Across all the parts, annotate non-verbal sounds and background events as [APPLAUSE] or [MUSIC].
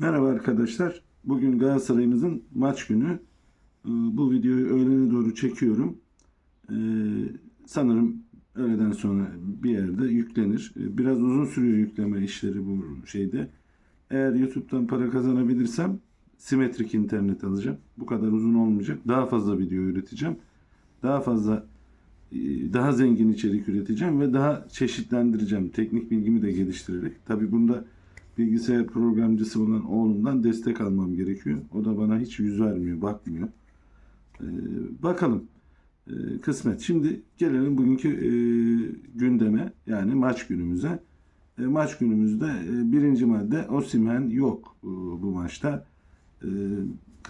Merhaba arkadaşlar. Bugün Galatasaray'ımızın maç günü. Ee, Bu videoyu öğlene doğru çekiyorum. Ee, Sanırım öğleden sonra bir yerde yüklenir. Ee, Biraz uzun sürüyor yükleme işleri bu şeyde. Eğer YouTube'dan para kazanabilirsem simetrik internet alacağım. Bu kadar uzun olmayacak. Daha fazla video üreteceğim. Daha fazla e, daha zengin içerik üreteceğim ve daha çeşitlendireceğim. Teknik bilgimi de geliştirerek. Tabii bunda bilgisayar programcısı olan oğlumdan destek almam gerekiyor. O da bana hiç yüz vermiyor, bakmıyor. Ee, bakalım. Ee, kısmet. Şimdi gelelim bugünkü e, gündeme yani maç günümüze. E, maç günümüzde e, birinci madde Osimhen yok e, bu maçta. E,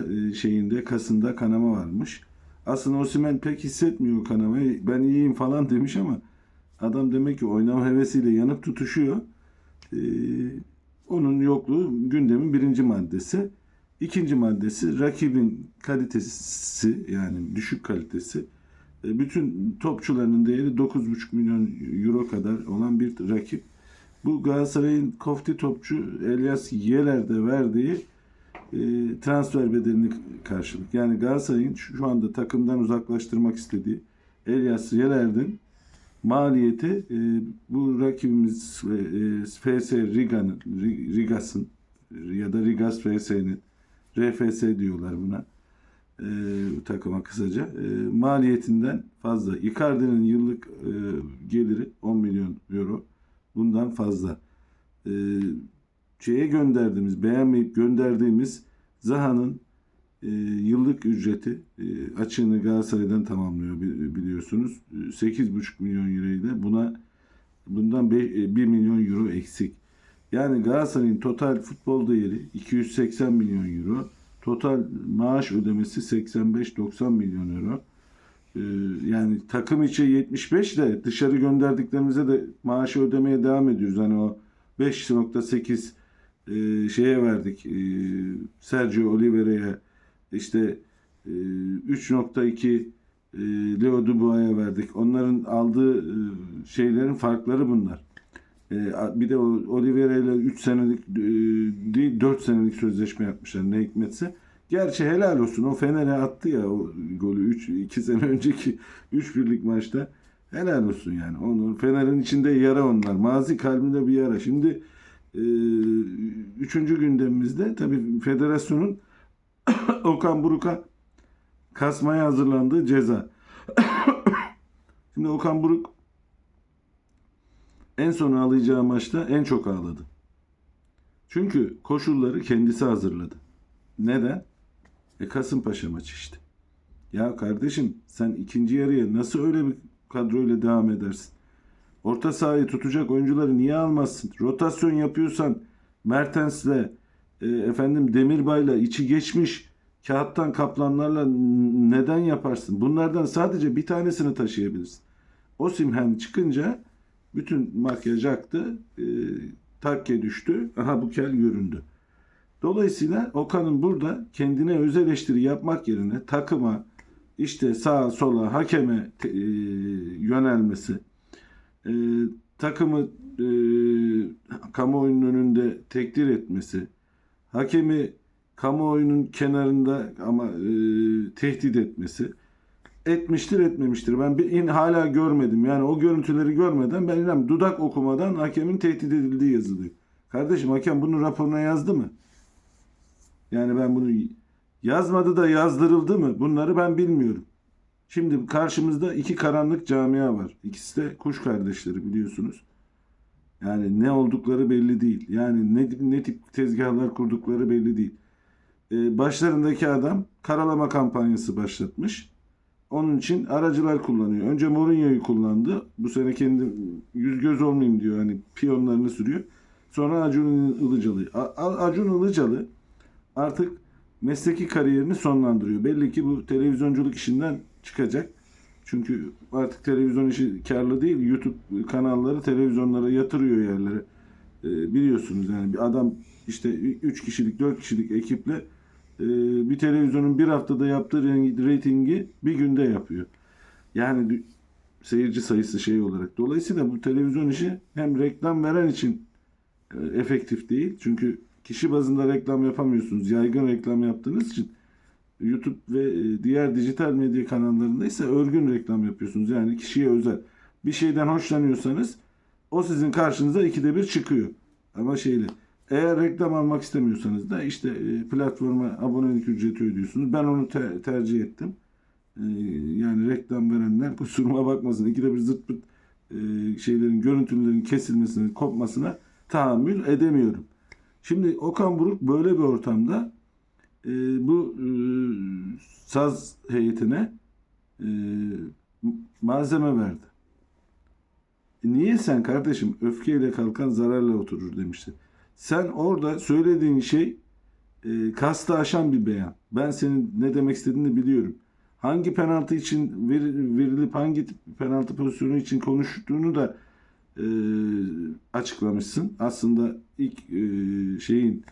e, şeyinde kasında kanama varmış. Aslında Osimhen pek hissetmiyor kanamayı. Ben iyiyim falan demiş ama adam demek ki oynama hevesiyle yanıp tutuşuyor. Ee, onun yokluğu gündemin birinci maddesi. İkinci maddesi rakibin kalitesi yani düşük kalitesi. E, Bütün topçularının değeri 9,5 milyon euro kadar olan bir rakip. Bu Galatasaray'ın kofti topçu Elias Yeler'de verdiği e, transfer bedelini karşılık. Yani Galatasaray'ın şu anda takımdan uzaklaştırmak istediği Elias Yeler'in maliyeti e, bu rakibimiz e, FS Riga'nın Ri- Rigas'ın ya da Rigas FS'nin RFS diyorlar buna e, takıma kısaca e, maliyetinden fazla. Icardi'nin yıllık e, geliri 10 milyon euro bundan fazla. E, şeye gönderdiğimiz beğenmeyip gönderdiğimiz Zaha'nın e, yıllık ücreti e, açığını Galatasaray'dan tamamlıyor bi- biliyorsunuz. E, 8,5 milyon euro ile buna bundan 1 milyon euro eksik. Yani Galatasaray'ın total futbol değeri 280 milyon euro. Total maaş ödemesi 85-90 milyon euro. E, yani takım içi 75 de dışarı gönderdiklerimize de maaşı ödemeye devam ediyoruz. Hani o 5.8 e, şeye verdik. E, Sergio Oliveira'ya işte e, 3.2 e, Leo Dubois'a verdik. Onların aldığı e, şeylerin farkları bunlar. E, bir de Oliveira ile 3 senelik e, değil 4 senelik sözleşme yapmışlar ne hikmetse. Gerçi helal olsun o Fener'e attı ya o golü 3 2 sene [LAUGHS] önceki 3 birlik maçta. Helal olsun yani. Onun Fener'in içinde yara onlar. Mazi kalbinde bir yara. Şimdi e, üçüncü gündemimizde tabii federasyonun [COUGHS] Okan Buruk'a kasmaya hazırlandığı ceza. [COUGHS] Şimdi Okan Buruk en son ağlayacağı maçta en çok ağladı. Çünkü koşulları kendisi hazırladı. Neden? E Kasımpaşa maçı işte. Ya kardeşim sen ikinci yarıya nasıl öyle bir kadroyla devam edersin? Orta sahayı tutacak oyuncuları niye almazsın? Rotasyon yapıyorsan Mertens'le e, efendim Demirbay'la içi geçmiş kağıttan kaplanlarla neden yaparsın? Bunlardan sadece bir tanesini taşıyabilirsin. Osimhen çıkınca bütün makyaj aktı. E, takke düştü. Aha bu kel göründü. Dolayısıyla Okan'ın burada kendine öz eleştiri yapmak yerine takıma işte sağa sola hakeme e, yönelmesi e, takımı e, kamuoyunun önünde tekdir etmesi hakemi kamuoyunun kenarında ama e, tehdit etmesi etmiştir etmemiştir. Ben bir, in, hala görmedim. Yani o görüntüleri görmeden ben inan dudak okumadan hakemin tehdit edildiği yazılıyor. Kardeşim hakem bunu raporuna yazdı mı? Yani ben bunu yazmadı da yazdırıldı mı? Bunları ben bilmiyorum. Şimdi karşımızda iki karanlık camia var. İkisi de kuş kardeşleri biliyorsunuz. Yani ne oldukları belli değil. Yani ne, ne tip tezgahlar kurdukları belli değil. Ee, başlarındaki adam karalama kampanyası başlatmış. Onun için aracılar kullanıyor. Önce Mourinho'yu kullandı. Bu sene kendi yüz göz olmayayım diyor. Hani piyonlarını sürüyor. Sonra Acun Ilıcalı. Acun Ilıcalı artık mesleki kariyerini sonlandırıyor. Belli ki bu televizyonculuk işinden çıkacak. Çünkü artık televizyon işi karlı değil. YouTube kanalları televizyonlara yatırıyor yerlere. Ee, biliyorsunuz yani bir adam işte 3 kişilik 4 kişilik ekiple e, bir televizyonun bir haftada yaptığı reytingi bir günde yapıyor. Yani seyirci sayısı şey olarak. Dolayısıyla bu televizyon işi hem reklam veren için e, efektif değil. Çünkü kişi bazında reklam yapamıyorsunuz. Yaygın reklam yaptığınız için YouTube ve e, diğer dijital medya kanallarında ise örgün reklam yapıyorsunuz. Yani kişiye özel. Bir şeyden hoşlanıyorsanız o sizin karşınıza ikide bir çıkıyor. Ama şeyle eğer reklam almak istemiyorsanız da işte e, platforma abonelik ücreti ödüyorsunuz. Ben onu te- tercih ettim. E, yani reklam verenler kusuruma bakmasın. İkide bir zırt pırt şeylerin, görüntülerin kesilmesine, kopmasına tahammül edemiyorum. Şimdi Okan Buruk böyle bir ortamda bu saz heyetine e, malzeme verdi. E, niye sen kardeşim öfkeyle kalkan zararla oturur demişti. Sen orada söylediğin şey e, kastı aşan bir beyan. Ben senin ne demek istediğini biliyorum. Hangi penaltı için ver- verilip hangi penaltı pozisyonu için konuştuğunu da e, açıklamışsın. Aslında ilk e, şeyin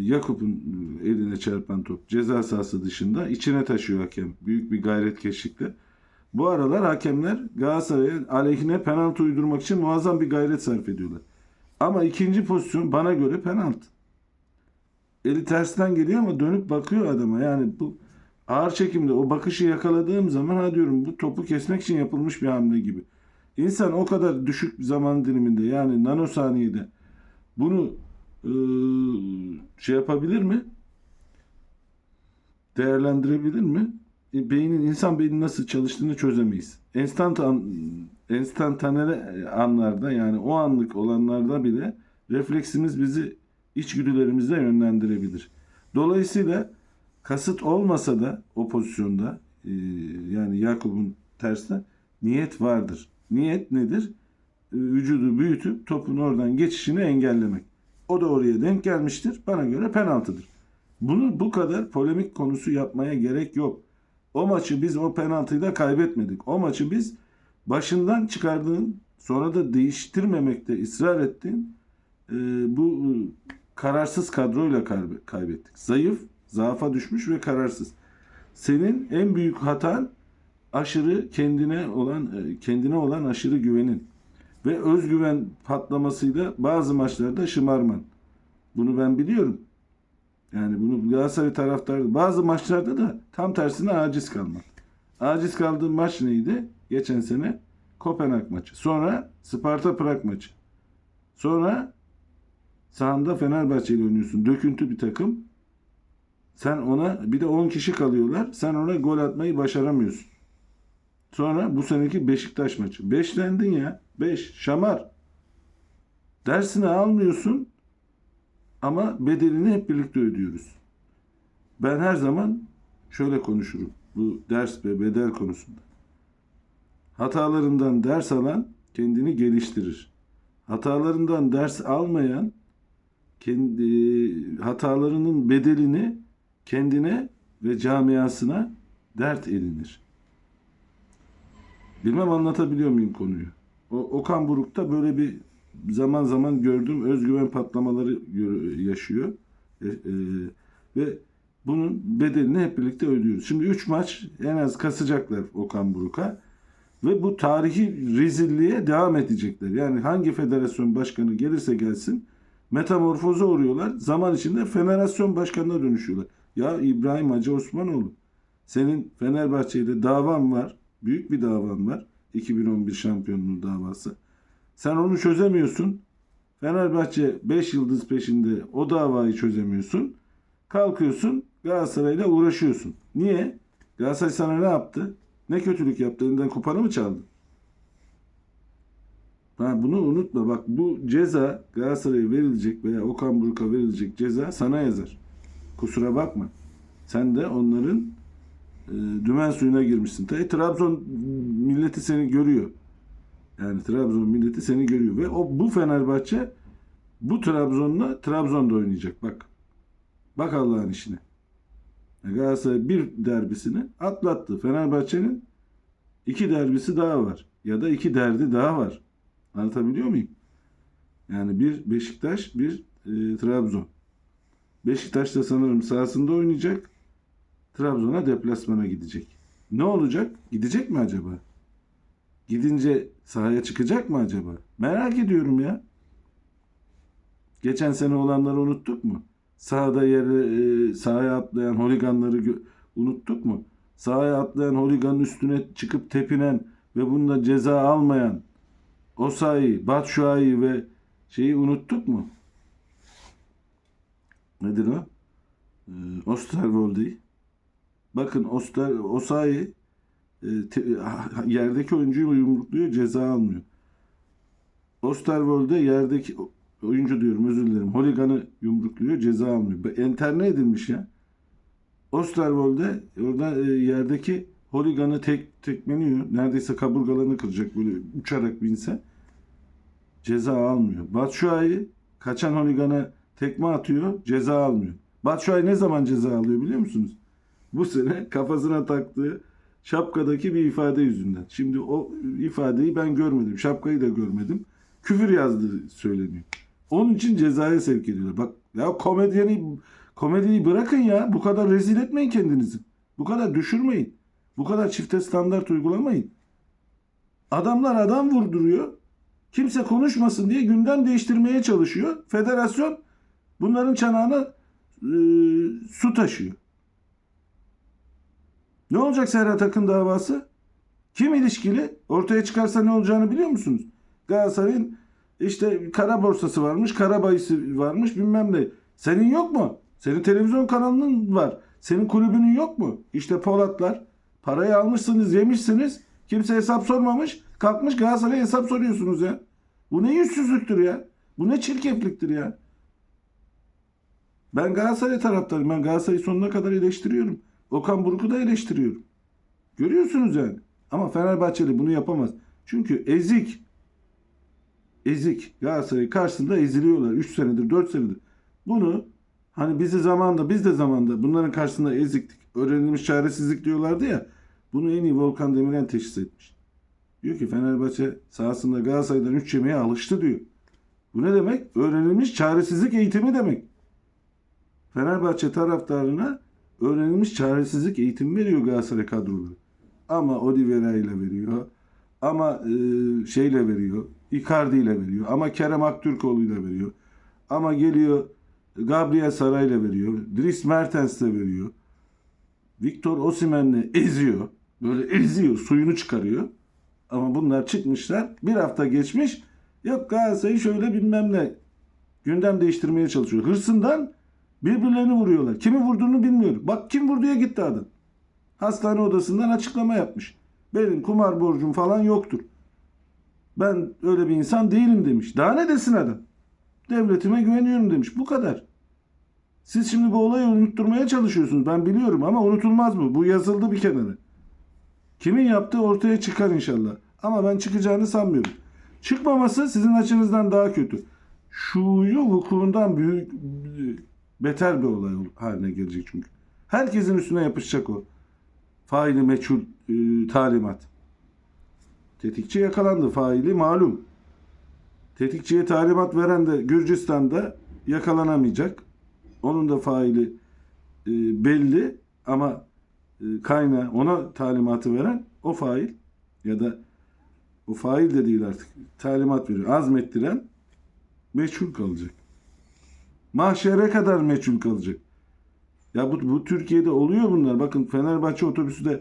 Yakup'un eline çarpan top ceza sahası dışında içine taşıyor hakem. Büyük bir gayretkeşlikle. Bu aralar hakemler Galatasaray'a aleyhine penaltı uydurmak için muazzam bir gayret sarf ediyorlar. Ama ikinci pozisyon bana göre penaltı. Eli tersten geliyor ama dönüp bakıyor adama. Yani bu ağır çekimde o bakışı yakaladığım zaman ha diyorum bu topu kesmek için yapılmış bir hamle gibi. İnsan o kadar düşük bir zaman diliminde yani nanosaniyede bunu şey yapabilir mi? Değerlendirebilir mi? E, beynin insan beyni nasıl çalıştığını çözemeyiz. Instant an, enstantaneli anlarda yani o anlık olanlarda bile refleksimiz bizi içgüdülerimizle yönlendirebilir. Dolayısıyla kasıt olmasa da o pozisyonda e, yani Yakup'un tersine niyet vardır. Niyet nedir? E, vücudu büyütüp topun oradan geçişini engellemek. O da oraya denk gelmiştir. Bana göre penaltıdır. Bunu bu kadar polemik konusu yapmaya gerek yok. O maçı biz o penaltıyla kaybetmedik. O maçı biz başından çıkardığın sonra da değiştirmemekte ısrar ettiğin e, bu e, kararsız kadroyla kaybe- kaybettik. Zayıf, zaafa düşmüş ve kararsız. Senin en büyük hatan aşırı kendine olan e, kendine olan aşırı güvenin ve özgüven patlamasıyla bazı maçlarda şımarman. Bunu ben biliyorum. Yani bunu Galatasaray taraftarı bazı maçlarda da tam tersine aciz kalmak. Aciz kaldığım maç neydi? Geçen sene Kopenhag maçı. Sonra Sparta Prag maçı. Sonra sahanda Fenerbahçe ile oynuyorsun. Döküntü bir takım. Sen ona bir de 10 kişi kalıyorlar. Sen ona gol atmayı başaramıyorsun. Sonra bu seneki Beşiktaş maçı. Beşlendin ya. Beş. Şamar. Dersini almıyorsun ama bedelini hep birlikte ödüyoruz. Ben her zaman şöyle konuşurum. Bu ders ve bedel konusunda. Hatalarından ders alan kendini geliştirir. Hatalarından ders almayan kendi hatalarının bedelini kendine ve camiasına dert edinir. Bilmem anlatabiliyor muyum konuyu? O, Okan Buruk'ta böyle bir zaman zaman gördüğüm özgüven patlamaları yaşıyor. E, e, ve bunun bedelini hep birlikte ödüyoruz. Şimdi 3 maç en az kasacaklar Okan Buruk'a. Ve bu tarihi rezilliğe devam edecekler. Yani hangi federasyon başkanı gelirse gelsin metamorfoza uğruyorlar. Zaman içinde federasyon başkanına dönüşüyorlar. Ya İbrahim Hacı Osmanoğlu senin Fenerbahçe ile davan var. Büyük bir davan var. 2011 şampiyonluğu davası. Sen onu çözemiyorsun. Fenerbahçe 5 yıldız peşinde o davayı çözemiyorsun. Kalkıyorsun Galatasaray'la uğraşıyorsun. Niye? Galatasaray sana ne yaptı? Ne kötülük yaptı? Elinden kupanı mı çaldı? Ha, bunu unutma. Bak bu ceza Galatasaray'a verilecek veya Okan Buruk'a verilecek ceza sana yazar. Kusura bakma. Sen de onların dümen suyuna girmişsin. Tabii Trabzon milleti seni görüyor. Yani Trabzon milleti seni görüyor ve o bu Fenerbahçe bu Trabzon'la Trabzon'da oynayacak. Bak. Bak Allah'ın işine. Galatasaray bir derbisini atlattı. Fenerbahçe'nin iki derbisi daha var. Ya da iki derdi daha var. Anlatabiliyor muyum? Yani bir Beşiktaş, bir e, Trabzon. Beşiktaş da sanırım sahasında oynayacak. Trabzon'a deplasmana gidecek. Ne olacak? Gidecek mi acaba? Gidince sahaya çıkacak mı acaba? Merak ediyorum ya. Geçen sene olanları unuttuk mu? Sahada yere e, sahaya atlayan holiganları unuttuk mu? Sahaya atlayan holiganın üstüne çıkıp tepinen ve bunda ceza almayan Osayi, Batshuayi ve şeyi unuttuk mu? Nedir o? Ee, Osterwolde'yi. Bakın Oster, Osayi e, yerdeki oyuncuyu yumrukluyor, ceza almıyor. Osterwolde yerdeki oyuncu diyorum özür dilerim. Holigan'ı yumrukluyor, ceza almıyor. Enterne edilmiş ya. Osterwolde orada e, yerdeki holiganı tek tekmeliyor. Neredeyse kaburgalarını kıracak böyle uçarak binse. Ceza almıyor. Batshuayi kaçan holigana tekme atıyor, ceza almıyor. Batshuayi ne zaman ceza alıyor biliyor musunuz? Bu sene kafasına taktığı şapkadaki bir ifade yüzünden. Şimdi o ifadeyi ben görmedim. Şapkayı da görmedim. Küfür yazdığı söyleniyor. Onun için cezaya sevk ediyorlar. Bak ya komedyeni komediyi bırakın ya. Bu kadar rezil etmeyin kendinizi. Bu kadar düşürmeyin. Bu kadar çifte standart uygulamayın. Adamlar adam vurduruyor. Kimse konuşmasın diye gündem değiştirmeye çalışıyor. Federasyon bunların çanağına e, su taşıyor. Ne olacak Serhat Akın davası? Kim ilişkili? Ortaya çıkarsa ne olacağını biliyor musunuz? Galatasaray'ın işte kara borsası varmış, kara bayisi varmış bilmem ne. Senin yok mu? Senin televizyon kanalının var. Senin kulübünün yok mu? İşte Polatlar. Parayı almışsınız, yemişsiniz. Kimse hesap sormamış. Kalkmış Galatasaray'a hesap soruyorsunuz ya. Bu ne yüzsüzlüktür ya? Bu ne çirkefliktir ya? Ben Galatasaray taraftarıyım. Ben Galatasaray'ı sonuna kadar eleştiriyorum. Okan Buruk'u da eleştiriyorum. Görüyorsunuz yani. Ama Fenerbahçeli bunu yapamaz. Çünkü ezik. Ezik. Galatasaray karşısında eziliyorlar. 3 senedir, 4 senedir. Bunu hani bizi zamanda, biz de zamanda bunların karşısında eziktik. Öğrenilmiş çaresizlik diyorlardı ya. Bunu en iyi Volkan Demirel teşhis etmiş. Diyor ki Fenerbahçe sahasında Galatasaray'dan 3 yemeye alıştı diyor. Bu ne demek? Öğrenilmiş çaresizlik eğitimi demek. Fenerbahçe taraftarına öğrenilmiş çaresizlik eğitimi veriyor Galatasaray kadroları. Ama Oliveira ile veriyor. Ama e, şeyle veriyor. Icardi ile veriyor. Ama Kerem Aktürkoğlu ile veriyor. Ama geliyor Gabriel Saray ile veriyor. Dries Mertens ile veriyor. Victor Osimhen'le eziyor. Böyle eziyor. Suyunu çıkarıyor. Ama bunlar çıkmışlar. Bir hafta geçmiş. Yok Galatasaray'ı şöyle bilmem ne. Gündem değiştirmeye çalışıyor. Hırsından birbirlerini vuruyorlar. Kimi vurduğunu bilmiyorum. Bak kim vurduya gitti adam. Hastane odasından açıklama yapmış. Benim kumar borcum falan yoktur. Ben öyle bir insan değilim demiş. Daha ne desin adam? Devletime güveniyorum demiş. Bu kadar. Siz şimdi bu olayı unutturmaya çalışıyorsunuz. Ben biliyorum ama unutulmaz bu. Bu yazıldı bir kenara. Kimin yaptığı ortaya çıkar inşallah. Ama ben çıkacağını sanmıyorum. Çıkmaması sizin açınızdan daha kötü. Şuyu vukuundan büyük beter bir olay haline gelecek çünkü. Herkesin üstüne yapışacak o. Faili meçhul e, talimat. Tetikçi yakalandı. Faili malum. Tetikçiye talimat veren de Gürcistan'da yakalanamayacak. Onun da faili e, belli ama e, kaynağı ona talimatı veren o fail ya da o fail de değil artık talimat veriyor. Azmettiren meçhul kalacak. Mahşere kadar meçhul kalacak. Ya bu, bu Türkiye'de oluyor bunlar. Bakın Fenerbahçe otobüsü de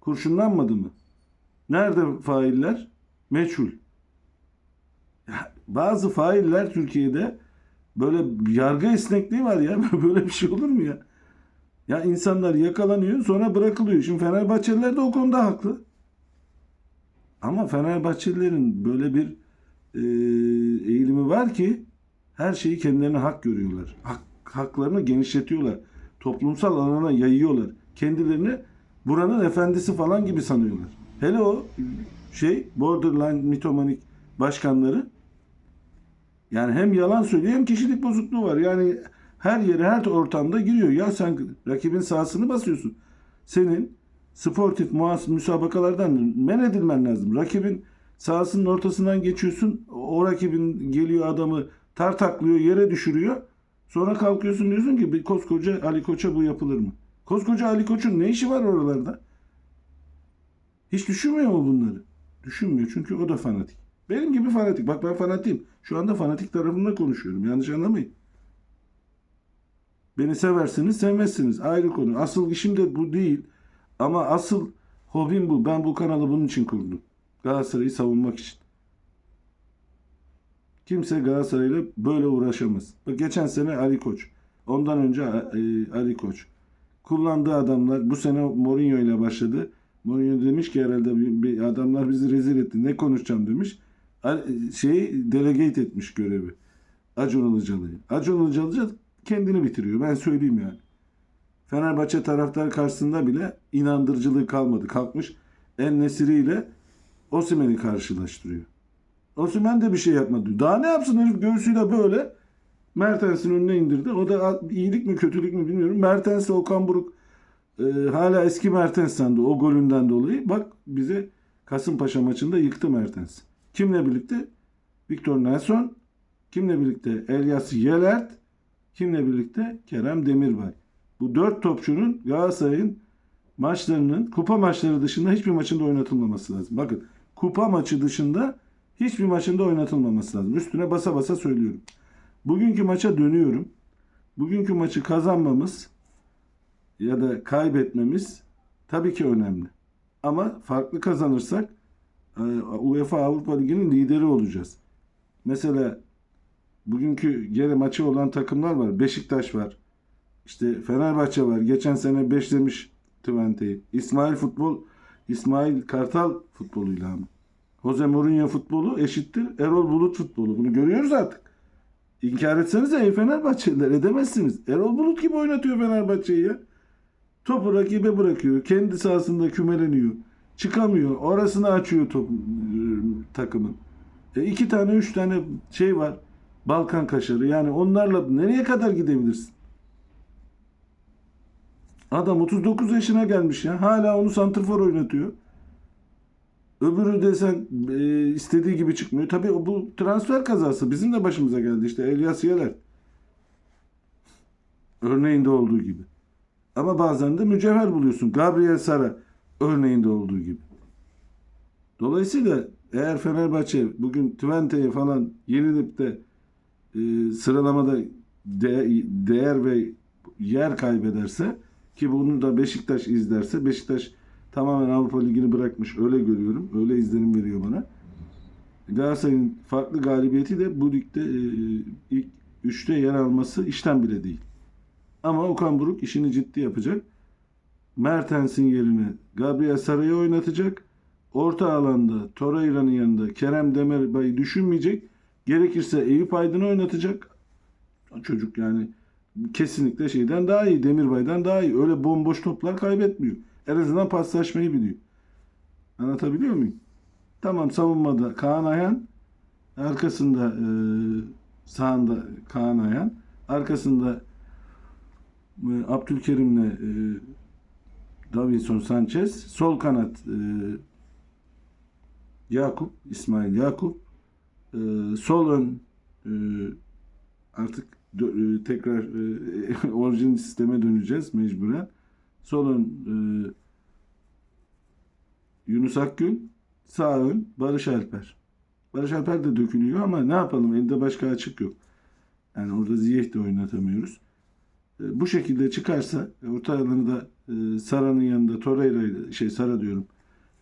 kurşunlanmadı mı? Nerede failler? Meçhul. Ya bazı failler Türkiye'de böyle yargı esnekliği var ya. [LAUGHS] Böyle bir şey olur mu ya? Ya insanlar yakalanıyor sonra bırakılıyor. Şimdi Fenerbahçeliler de o konuda haklı. Ama Fenerbahçelilerin böyle bir e, eğilimi var ki her şeyi kendilerine hak görüyorlar. Hak, haklarını genişletiyorlar. Toplumsal alana yayıyorlar. Kendilerini buranın efendisi falan gibi sanıyorlar. Hele o şey borderline mitomanik başkanları yani hem yalan söylüyor hem kişilik bozukluğu var. Yani her yere her ortamda giriyor. Ya sen rakibin sahasını basıyorsun. Senin sportif muhas müsabakalardan men edilmen lazım. Rakibin sahasının ortasından geçiyorsun. O rakibin geliyor adamı tartaklıyor, yere düşürüyor. Sonra kalkıyorsun diyorsun ki bir koskoca Ali Koç'a bu yapılır mı? Koskoca Ali Koç'un ne işi var oralarda? Hiç düşünmüyor mu bunları? Düşünmüyor çünkü o da fanatik. Benim gibi fanatik. Bak ben fanatiyim. Şu anda fanatik tarafında konuşuyorum. Yanlış anlamayın. Beni seversiniz, sevmezsiniz. Ayrı konu. Asıl işim de bu değil. Ama asıl hobim bu. Ben bu kanalı bunun için kurdum. Galatasaray'ı savunmak için. Kimse Galatasaray'la böyle uğraşamaz. Bak geçen sene Ali Koç. Ondan önce e, Ali Koç. Kullandığı adamlar bu sene Mourinho ile başladı. Mourinho demiş ki herhalde bir, adamlar bizi rezil etti. Ne konuşacağım demiş. Ali- Şeyi delegate etmiş görevi. Acun Ilıcalı'yı. Acun Ilıcalı kendini bitiriyor. Ben söyleyeyim yani. Fenerbahçe taraftar karşısında bile inandırıcılığı kalmadı. Kalkmış En Nesiri ile Osimhen'i karşılaştırıyor. Osimhen de bir şey yapmadı. Daha ne yapsın herif göğsüyle böyle Mertens'in önüne indirdi. O da iyilik mi kötülük mü bilmiyorum. Mertens'le Okan Buruk e, hala eski Mertens sandı o golünden dolayı. Bak bize Kasımpaşa maçında yıktı Mertens. Kimle birlikte? Victor Nelson. Kimle birlikte? Elias Yelert. Kimle birlikte? Kerem Demirbay. Bu dört topçunun Galatasaray'ın maçlarının kupa maçları dışında hiçbir maçında oynatılmaması lazım. Bakın kupa maçı dışında hiçbir maçında oynatılmaması lazım. Üstüne basa basa söylüyorum. Bugünkü maça dönüyorum. Bugünkü maçı kazanmamız ya da kaybetmemiz tabii ki önemli. Ama farklı kazanırsak e, UEFA Avrupa Ligi'nin lideri olacağız. Mesela bugünkü gene maçı olan takımlar var. Beşiktaş var. İşte Fenerbahçe var. Geçen sene beşlemiş Twente'yi. İsmail futbol İsmail Kartal futboluyla ama. Jose Mourinho futbolu eşittir Erol Bulut futbolu. Bunu görüyoruz artık. İnkar etsenize ey Fenerbahçeliler edemezsiniz. Erol Bulut gibi oynatıyor Fenerbahçe'yi ya. Topu rakibe bırakıyor. Kendi sahasında kümeleniyor. Çıkamıyor. Orasını açıyor top, takımın. E iki tane üç tane şey var. Balkan kaşarı. Yani onlarla nereye kadar gidebilirsin? Adam 39 yaşına gelmiş ya. Hala onu santrfor oynatıyor. Öbürü desen e, istediği gibi çıkmıyor. Tabii bu transfer kazası. Bizim de başımıza geldi işte. Elias Yeler. Örneğinde olduğu gibi. Ama bazen de mücevher buluyorsun. Gabriel Sara örneğinde olduğu gibi. Dolayısıyla eğer Fenerbahçe bugün Twente'ye falan yenilip de e, sıralamada de- değer ve yer kaybederse ki bunu da Beşiktaş izlerse Beşiktaş tamamen Avrupa Ligi'ni bırakmış öyle görüyorum. Öyle izlenim veriyor bana. Galatasaray'ın farklı galibiyeti de bu ligde e, ilk üçte yer alması işten bile değil. Ama Okan Buruk işini ciddi yapacak. Mertens'in yerine Gabriel Saray'ı oynatacak. Orta alanda Torreira'nın yanında Kerem Demirbay'ı düşünmeyecek. Gerekirse Eyüp Aydın'ı oynatacak. Çocuk yani kesinlikle şeyden daha iyi. Demirbay'dan daha iyi. Öyle bomboş toplar kaybetmiyor. En azından paslaşmayı biliyor. Anlatabiliyor muyum? Tamam savunmada Kaan Ayhan. Arkasında e, sağında Kaan Ayhan. Arkasında e, Abdülkerim'le e, Davinson Sanchez. Sol kanat e, Yakup, İsmail Yakup. E, sol ön e, artık e, tekrar e, [LAUGHS] orijin sisteme döneceğiz mecburen. Sol ön e, Yunus Akgün, sağ ön Barış Alper. Barış Alper de dökülüyor ama ne yapalım elde başka açık yok. Yani orada Ziyech de oynatamıyoruz. E, bu şekilde çıkarsa orta alanı da e, Sara'nın yanında Torreira şey Sara diyorum.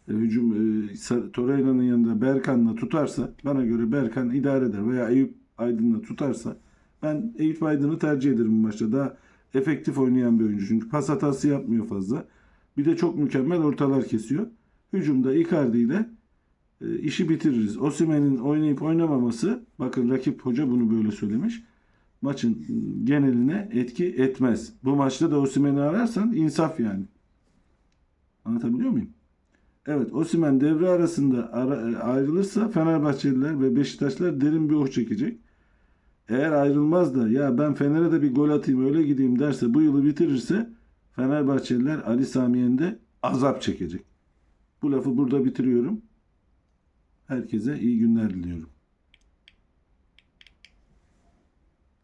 E, hücum e, Torreira'nın yanında Berkan'la tutarsa bana göre Berkan idare eder veya Eyüp Aydın'la tutarsa ben Eyüp Aydın'ı tercih ederim bu maçta. Daha efektif oynayan bir oyuncu. Çünkü pas hatası yapmıyor fazla. Bir de çok mükemmel ortalar kesiyor. Hücumda Icardi ile e, işi bitiririz. Osimhen'in oynayıp oynamaması bakın rakip hoca bunu böyle söylemiş. Maçın geneline etki etmez. Bu maçta da Osimhen'i ararsan insaf yani. Anlatabiliyor muyum? Evet Osimhen devre arasında ara- e, ayrılırsa Fenerbahçeliler ve Beşiktaşlar derin bir oh çekecek. Eğer ayrılmaz da ya ben Fener'e de bir gol atayım öyle gideyim derse bu yılı bitirirse Fenerbahçeliler Ali Samiyen'de azap çekecek. Bu lafı burada bitiriyorum. Herkese iyi günler diliyorum.